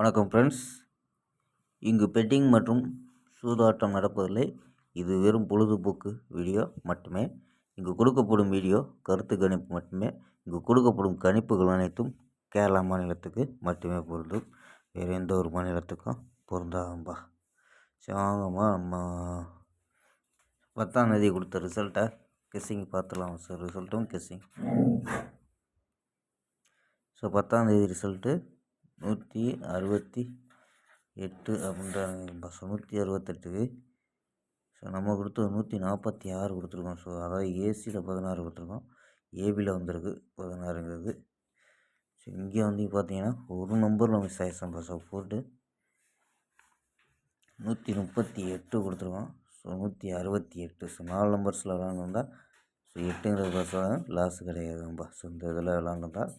வணக்கம் ஃப்ரெண்ட்ஸ் இங்கு பெட்டிங் மற்றும் சூதாட்டம் நடப்பதில்லை. இது வெறும் பொழுதுபோக்கு வீடியோ மட்டுமே. இங்கு கொடுக்கப்படும் வீடியோ கருத்து கணிப்பு மட்டுமே. இங்கு கொடுக்கப்படும் கணிப்புகள் அனைத்தும் கேரளா மாநிலத்துக்கு மட்டுமே பொருந்தும். வேறு எந்த ஒரு மாநிலத்துக்கும் பொருந்தாகும்பா சரி நம்ம பத்தாம் தேதி கொடுத்த ரிசல்ட்டை கெஸ்ஸிங் பார்த்துலாம் சார் ரிசல்ட்டும் கெஸ்ஸிங் ஸோ பத்தாம் தேதி ரிசல்ட்டு நூற்றி அறுபத்தி எட்டு அப்படின்றாங்க ஸோ நூற்றி அறுபத்தெட்டுக்கு ஸோ நம்ம கொடுத்தது நூற்றி நாற்பத்தி ஆறு கொடுத்துருக்கோம். ஸோ அதாவது ஏசியில் பதினாறு கொடுத்துருக்கோம். ஏபியில் வந்திருக்கு பதினாறுங்கிறது. ஸோ இங்கே வந்து பார்த்தீங்கன்னா ஒரு நம்பர் மிஸ் ஆயிடுச்சு ஸோ போட்டு நூற்றி முப்பத்தி எட்டு கொடுத்துருக்கோம். ஸோ நூற்றி அறுபத்தி எட்டு. ஸோ நாலு நம்பர்ஸில் விளாண்டுருந்தால் ஸோ எட்டுங்கிறது பஸ்ஸாக லாஸ் கிடையாதுப்பா ஸோ இந்த இதில் விளாண்டுருந்தால்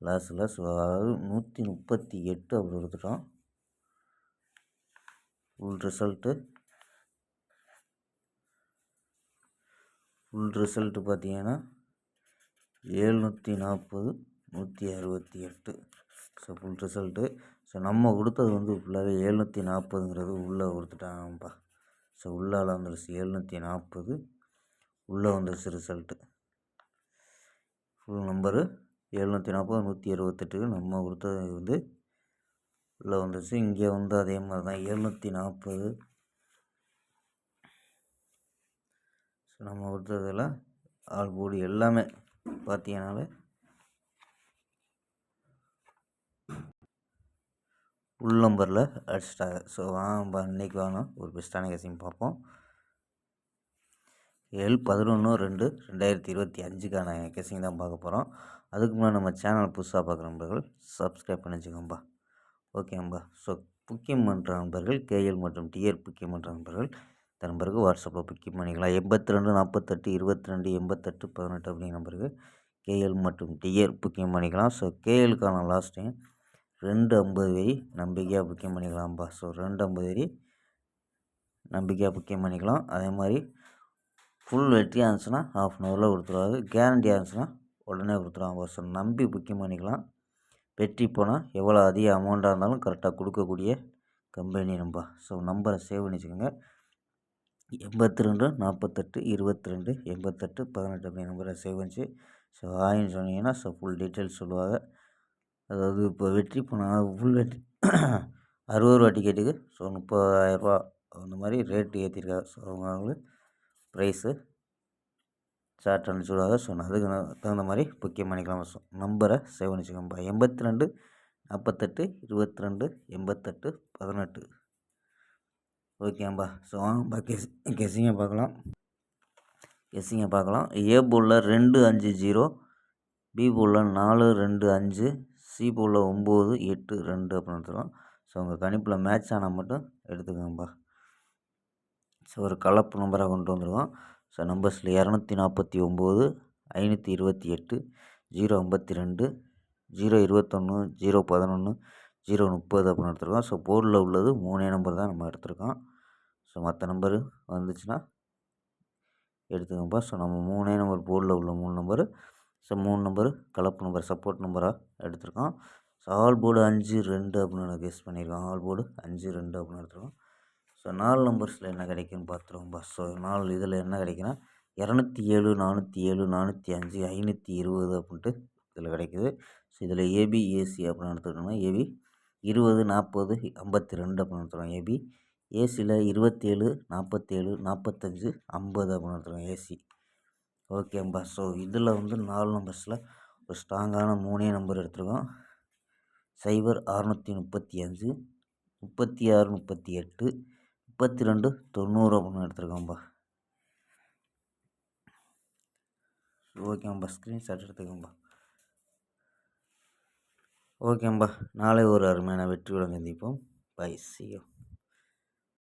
லாஸில் ஸோ அதாவது நூற்றி முப்பத்தி எட்டு அப்படி கொடுத்துட்டோம் ஃபுல் ரிசல்ட்டு ஃபுல் ரிசல்ட்டு பார்த்தீங்கன்னா ஏழ்நூற்றி நாற்பது நூற்றி அறுபத்தி எட்டு ஸோ ஃபுல் ரிசல்ட்டு ஸோ நம்ம கொடுத்தது வந்து ஃபுல்லாகவே ஏழ்நூற்றி நாற்பதுங்கிறது உள்ளே கொடுத்துட்டாங்கப்பா. ஸோ உள்ளால் வந்துருச்சு ஏழ்நூற்றி நாற்பது உள்ளே வந்துருச்சு ரிசல்ட்டு ஃபுல் நம்பரு எழுநூற்றி நாற்பது நூற்றி அறுபத்தெட்டுக்கு நம்ம கொடுத்தது வந்து உள்ளே வந்துச்சு இங்கே வந்து அதே மாதிரி தான் எழுநூற்றி நாற்பது ஸோ நம்ம கொடுத்ததில் ஆள் போடு எல்லாமே பார்த்தீங்கன்னாலே உள் நம்பரில் அடிச்சிட்டாங்க. ஸோ வாங்க இன்றைக்கி வாங்க. ஒரு பெஸ்ட்டான கேசிங் பார்ப்போம். ஏழு பதினொன்று ரெண்டு ரெண்டாயிரத்தி இருபத்தி அஞ்சுக்கான கேசிங் தான் பார்க்க போகிறோம் அதுக்கு முன்னாடி நம்ம சேனல் புதுசாக பார்க்குற நண்பர்கள் சப்ஸ்கிரைப் பண்ணி வச்சுக்கோம்பா ஓகேம்பா ஸோ புக்கிங் பண்ணுற நண்பர்கள் கேஎல் மற்றும் டிஆர் புக்கிங் பண்ணுற நண்பர்கள் இந்த வாட்ஸ்அப்பில் புக்கிங் பண்ணிக்கலாம் எண்பத்தி ரெண்டு நாற்பத்தெட்டு இருபத்தி ரெண்டு எண்பத்தெட்டு பதினெட்டு அப்படிங்கிற நம்பருக்கு கேஎல் மற்றும் டிஆர் புக்கிங் பண்ணிக்கலாம். ஸோ கேஎலுக்கான லாஸ்ட் டைம் ரெண்டு ஐம்பது வரி நம்பிக்கையாக புக்கிங் பண்ணிக்கலாம்ப்பா. ஸோ ரெண்டு ஐம்பது வரி நம்பிக்கையாக புக்கிங் பண்ணிக்கலாம். அதே மாதிரி ஃபுல் வெற்றியாக இருந்துச்சுன்னா ஹாஃப் அன் ஹவரில் கொடுத்துருவாங்க கேரண்டியாக இருந்துச்சுன்னா உடனே கொடுத்துருவாங்க ஸோ நம்பி புக்கிங் பண்ணிக்கலாம். வெற்றி போனால் எவ்வளோ அதிக அமௌண்ட்டாக இருந்தாலும் கரெக்டாக கொடுக்கக்கூடிய கம்பெனி நம்ப ஸோ நம்பரை சேவ் பண்ணி வச்சுக்கோங்க. எண்பத்தி ரெண்டு நாற்பத்தெட்டு இருபத்தி ரெண்டு எண்பத்தெட்டு பதினெட்டு அப்படி நம்பரை சேவ் பண்ணிச்சு. ஸோ ஆயின்னு சொன்னீங்கன்னா ஸோ ஃபுல் டீட்டெயில்ஸ் சொல்லுவாங்க. அதாவது இப்போ வெற்றி போனால் ஃபுல் வெற்றி. அறுபது ரூபா டிக்கெட்டுக்கு ஸோ முப்பதாயிரரூபா அந்த மாதிரி ரேட்டு ஏற்றிருக்காங்க ஸோ அவங்க ப்ரைஸு சார்ட் அனுப்பிச்சி ஸோ அதுக்கு தகுந்த மாதிரி புக்கிங் பண்ணிக்கலாம் ஸோ நம்பரை சேவ் பண்ணிச்சுக்கோம்பா எண்பத்தி ரெண்டு நாற்பத்தெட்டு இருபத்தி ரெண்டு எண்பத்தெட்டு பதினெட்டு. ஓகேம்பா ஸோ வாங்கப்பா கெஸ் கெஸ்ஸிங்கை பார்க்கலாம். கெஸ்ஸிங்கை பார்க்கலாம். ஏ போலில் ரெண்டு அஞ்சு ஜீரோ பி போலில் நாலு ரெண்டு அஞ்சு. சி போலில் ஒம்பது எட்டு ரெண்டு அப்படின்னு எடுத்துக்கலாம். ஸோ உங்கள் கணிப்பில் மேட்ச் ஆனால் மட்டும் எடுத்துக்கோங்கப்பா ஸோ ஒரு கலப்பு நம்பராக கொண்டு வந்துடுவோம் ஸோ நம்பர்ஸில் இரநூத்தி நாற்பத்தி ஒம்பது ஐநூற்றி இருபத்தி எட்டு ஜீரோ ஐம்பத்தி ரெண்டு ஜீரோ இருபத்தொன்று ஜீரோ பதினொன்று ஜீரோ முப்பது அப்படின்னு எடுத்துருக்கோம். ஸோ போர்டில் உள்ளது மூணே நம்பர் தான் நம்ம எடுத்திருக்கோம். ஸோ மற்ற நம்பரு வந்துச்சுன்னா எடுத்துக்கோப்பா ஸோ நம்ம மூணே நம்பர் போர்டில் உள்ள மூணு நம்பரு ஸோ மூணு நம்பரு கலப்பு நம்பர் சப்போர்ட் நம்பராக எடுத்திருக்கோம். ஸோ ஆல் போர்டு அஞ்சு ரெண்டு அப்படின்னு நான் கெஸ் பண்ணியிருக்கோம். ஆல் போர்டு அஞ்சு ரெண்டு அப்படின்னு எடுத்துருக்கோம். ஸோ நாலு நம்பர்ஸில் என்ன கிடைக்குன்னு பார்த்துருவோம் பஸ் ஸோ நாலு இதில் என்ன கிடைக்குன்னா இரநூத்தி ஏழு நானூற்றி ஏழு நானூற்றி அஞ்சு ஐநூற்றி இருபது அப்படின்ட்டு இதில் கிடைக்குது. ஸோ இதில் ஏபி ஏசி அப்படின்னு எடுத்துக்கிட்டோம்னா ஏபி இருபது நாற்பது ஐம்பத்தி ரெண்டு அப்படின்னு எடுத்துருவோம் ஏபி ஏசியில் இருபத்தேழு நாற்பத்தேழு நாற்பத்தஞ்சு ஐம்பது அப்படின்னு எடுத்துருவோம் ஏசி. ஓகேம்பா ஸோ இதில் வந்து நாலு நம்பர்ஸில் ஒரு ஸ்ட்ராங்கான மூணே நம்பர் எடுத்துருக்கோம். சைபர் அறநூற்றி முப்பத்தி அஞ்சு முப்பத்தி ஆறு முப்பத்தி எட்டு முப்பத்தி ரெண்டு தொண்ணூறு அப்படின்னு எடுத்துருக்கோம்பா ஓகேம்பா ஸ்க்ரீன்ஷாட் எடுத்துக்கோம்பா. ஓகேம்பா நாளை ஒரு அருமையான வெற்றியுடன் சந்திப்போம். பை சியோ